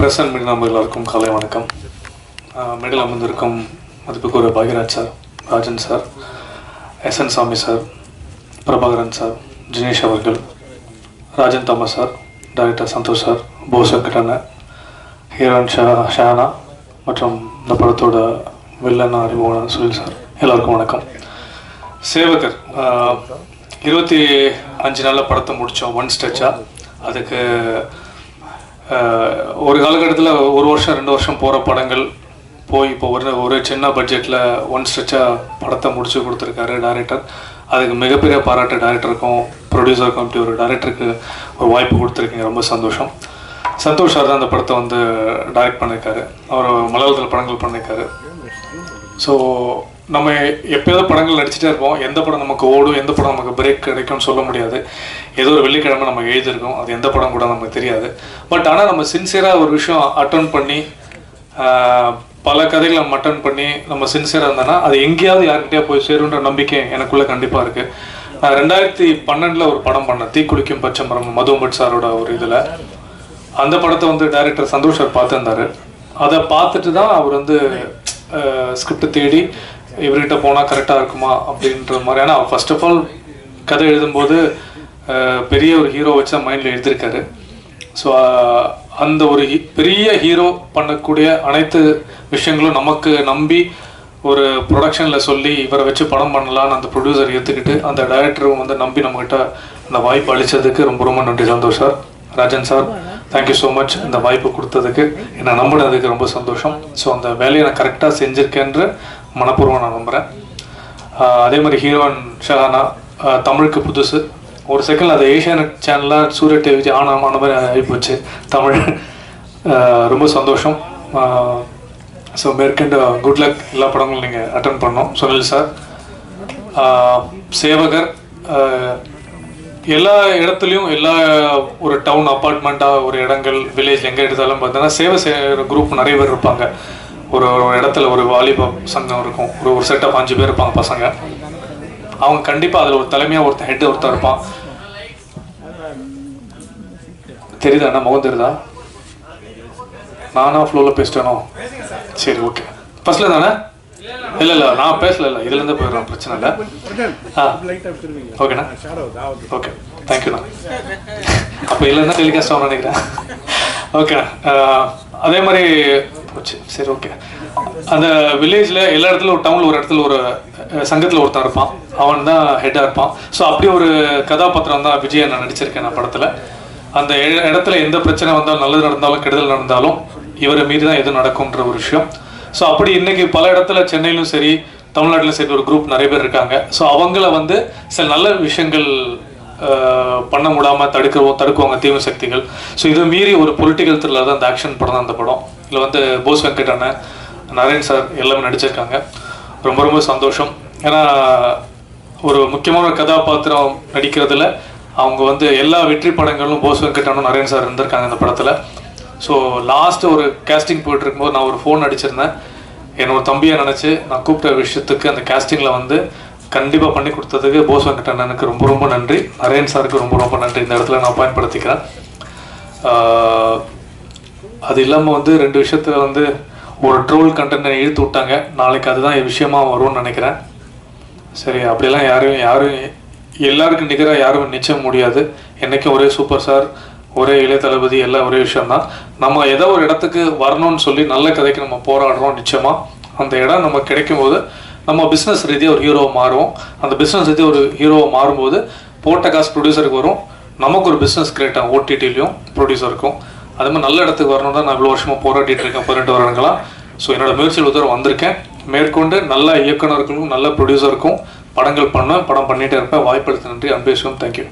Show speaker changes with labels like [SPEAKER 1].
[SPEAKER 1] Prasan media நம்ம எல்லாருக்கும் காலை வணக்கம். மெடல் அமர்ந்திருக்கும் மதிப்புக்குரிய Bhagyaraj sir Rajan sir S N Sami sir Prabhakaran sir Jinesh அவர்கள் Rajan Thomas sir director Santhosh sir Bose Venkatanna ஹீரோன் Shah Shana மற்றும் இந்த படத்தோட வில்லன் அறிமுகம் சுனில் சார். எல்லாருக்கும் வணக்கம். சேவகர் இருபத்தி அஞ்சு நாளில் படத்தை முடித்தோம் ஒன் ஸ்டெச்சாக அதுக்கு ஒரு காலகட்டத்தில் ஒரு வருஷம் ரெண்டு வருஷம் போகிற படங்கள் போய் இப்போ ஒரு ஒரு சின்ன பட்ஜெட்டில் ஒன் ஸ்ட்ரெச்சாக படத்தை முடிச்சு கொடுத்துருக்காரு டேரக்டர் அதுக்கு மிகப்பெரிய பாராட்டு டேரக்டருக்கும் ப்ரொடியூசருக்கும் இப்படி ஒரு டேரக்டருக்கு ஒரு வாய்ப்பு கொடுத்துருக்கீங்க. ரொம்ப சந்தோஷம். சந்தோஷ் சார் தான் அந்த படத்தை வந்து டைரக்ட் பண்ணியிருக்காரு அவர் மலையாளத்தில் படங்கள் பண்ணியிருக்காரு ஸோ நம்ம எப்பயாவது படங்கள் நடிச்சுட்டே இருப்போம். எந்த படம் நமக்கு ஓடும் எந்த படம் நமக்கு பிரேக் கிடைக்கும்னு சொல்ல முடியாது. ஏதோ ஒரு வெள்ளிக்கிழமை நம்ம எழுதியிருக்கோம். அது எந்த படம் கூட நமக்கு தெரியாது. பட் ஆனால் நம்ம சின்சியராக ஒரு விஷயம் அட்டன் பண்ணி பல கதைகளை நம்ம அட்டன் பண்ணி நம்ம சின்சியராக இருந்தோன்னா அது எங்கேயாவது யார்கிட்டயே போய் சேருன்ற நம்பிக்கை எனக்குள்ளே கண்டிப்பாக இருக்குது நான் ரெண்டாயிரத்தி பன்னெண்டில் ஒரு படம் பண்ணேன். தீக்குளிக்கும் பச்சம்பரம் மதுபட் சாரோட ஒரு இதில். அந்த படத்தை வந்து டைரக்டர் சந்தோஷ் சார் பார்த்துருந்தாரு. அதை பார்த்துட்டு தான் அவர் வந்து ஸ்கிரிப்ட் தேடி இவர்கிட்ட போனால் கரெக்டாக இருக்குமா அப்படின்ற மாதிரி ஏன்னா ஃபர்ஸ்ட் ஆஃப் ஆல் கதை எழுதும்போது பெரிய ஒரு ஹீரோ வச்சு தான் மைண்டில் எழுதியிருக்காரு. ஸோ அந்த ஒரு பெரிய ஹீரோ பண்ணக்கூடிய அனைத்து விஷயங்களும் நமக்கு நம்பி ஒரு ப்ரொடக்ஷனில் சொல்லி இவரை வச்சு படம் பண்ணலான்னு அந்த ப்ரொடியூசர் ஏற்றுக்கிட்டு அந்த டைரக்டரும் வந்து நம்பி நம்மகிட்ட அந்த வாய்ப்பு அளித்ததுக்கு ரொம்ப ரொம்ப நன்றி Santhosh sir. Rajan sir thank you so much இந்த வாய்ப்பு கொடுத்ததுக்கு. என்னை நம்பினதுக்கு ரொம்ப சந்தோஷம். ஸோ அந்த வேலையை நான் கரெக்டாக செஞ்சுருக்கேன்ற மனப்பூர்வம் நான் நம்புகிறேன் அதே மாதிரி ஹீரோயின் ஷஹானா தமிழுக்கு புதுசு. ஒரு செகண்ட் அது ஏஷியானட் சேனலில் சூரிய டிவி ஆனாம் அந்த மாதிரி ஆகிப்போச்சு தமிழ் ரொம்ப சந்தோஷம். ஸோ மேற்கொண்டு குட் லக் எல்லா படங்களும் நீங்கள் அட்டன் பண்ணோம் சுனில் சார் சேவகர் எல்லா இடத்துலையும் எல்லா ஒரு டவுன் அப்பார்ட்மெண்ட்டாக ஒரு இடங்கள் வில்லேஜ் எங்கே எடுத்தாலும் பார்த்தீங்கன்னா சேவை செய்கிற குரூப் நிறைய பேர் இருப்பாங்க. ஒரு ஒரு இடத்துல ஒரு வாலிப சங்கம் இருக்கும். ஒரு ஒரு செட்டப் அஞ்சு பேர் இருப்பாங்க பசங்க. அவங்க கண்டிப்பாக அதில் ஒரு தலைமையாக ஒருத்தன் ஹெட் ஒருத்தன் இருப்பான். தெரியுதா என்ன? முகம் தெரியுதா? நானா ஃப்ளோவில் பேசிட்டேனோ? சரி ஓகே ஃபர்ஸ்ட்ல தானே? இல்லை இல்லை நான் பேசல இல்லை. இதுலேருந்து போயிடுறோம் பிரச்சனை இல்லை. ஆ. ஓகேண்ணா ஓகே தேங்க்யூண்ணா அப்போ இல்லைன்னா டெலிகாஸ்ட் ஆகும் நினைக்கிறேன். ஓகே அதே மாதிரி போச்சு. சரி ஓகே அந்த வில்லேஜில் எல்லா இடத்துல ஒரு டவுனில் ஒரு இடத்துல ஒரு சங்கத்தில் ஒருத்தன் இருப்பான். அவன் தான் ஹெட்டாக இருப்பான். ஸோ அப்படி ஒரு கதாபாத்திரம் தான் விஜயை நான் நடிச்சிருக்கேன் நான் படத்தில். அந்த இடத்துல எந்த பிரச்சனை வந்தாலும் நல்லது நடந்தாலும் கெடுதல் நடந்தாலும் இவரை மீறி தான் எதுவும் நடக்கும்ன்ற ஒரு விஷயம். ஸோ அப்படி இன்னைக்கு பல இடத்துல சென்னையிலும் சரி தமிழ்நாட்டிலும் சரி ஒரு குரூப் நிறைய பேர் இருக்காங்க. ஸோ அவங்கள வந்து சில நல்ல விஷயங்கள் பண்ண முடாமல் தடுக்கவோ தடுக்குவாங்க தீவிர சக்திகள். ஸோ இதை மீறி ஒரு பொலிட்டிக்கல் த்ரில்லர் தான் அந்த ஆக்ஷன் படம் தான் அந்த படம். இதில் வந்து போஸ் வெங்கட் அண்ணன் நரேன் சார் எல்லாமே நடிச்சிருக்காங்க. ரொம்ப ரொம்ப சந்தோஷம். ஏன்னா ஒரு முக்கியமான ஒரு கதாபாத்திரம் நடிக்கிறதுல அவங்க வந்து எல்லா வெற்றி படங்களும் போஸ் வெங்கட்டானும் நரேன் சார் இருந்திருக்காங்க அந்த படத்தில். ஸோ லாஸ்ட் ஒரு கேஸ்டிங் போயிட்டு இருக்கும்போது நான் ஒரு ஃபோன் அடிச்சிருந்தேன். என்னோட தம்பியை நினச்சி நான் கூப்பிட்ட விஷயத்துக்கு அந்த கேஸ்டிங்கில் வந்து கண்டிப்பாக பண்ணி கொடுத்ததுக்கு போஸ் வெங்கடண்ணனுக்கு ரொம்ப ரொம்ப நன்றி. நரேன் சாருக்கு ரொம்ப ரொம்ப நன்றி. இந்த இடத்துல நான் பயன்படுத்திக்கிறேன். அது இல்லாமல் வந்து ரெண்டு விஷயத்தில் வந்து ஒரு ட்ரோல் கண்டென்ட் இழுத்து விட்டாங்க. நாளைக்கு அதுதான் விஷயமா வரும்னு நினைக்கிறேன். சரி அப்படிலாம் யாரும் யாரும் எல்லாருக்கும் நிகராக யாரும் நிச்சயம் முடியாது. என்னைக்கும் ஒரே சூப்பர் ஸ்டார் ஒரே இளைய தளபதி எல்லாம் ஒரே விஷயம்தான். நம்ம ஏதோ ஒரு இடத்துக்கு வரணும்னு சொல்லி நல்ல கதைக்கு நம்ம போராடுறோம் நிச்சயமாக அந்த இடம் நம்ம கிடைக்கும் போது நம்ம பிஸ்னஸ் ரீதியாக ஒரு ஹீரோவை மாறுவோம். அந்த பிஸ்னஸ் ரீதியாக ஒரு ஹீரோவை மாறும்போது போட்ட காசு ப்ரொடியூசருக்கு வரும். நமக்கு ஒரு பிஸ்னஸ் கிரியேட் ஆகும் ஓடிடிலையும் ப்ரொடியூசருக்கும் அது மாதிரி நல்ல இடத்துக்கு வரணும் தான் நான் இவ்வளோ வருஷமாக போராடிட்டு இருக்கேன் பதினெட்டு வருடங்களா ஸோ என்னோட முயற்சியில் உதவ வந்திருக்கேன். மேற்கொண்டு நல்ல இயக்குனர்களுக்கும் நல்ல ப்ரொடியூசருக்கும் படங்கள் பண்ணுவேன் படம் பண்ணிட்டே இருப்பேன். வாய்ப்பளித்த நன்றி அன்பேசுவம் தேங்க்யூ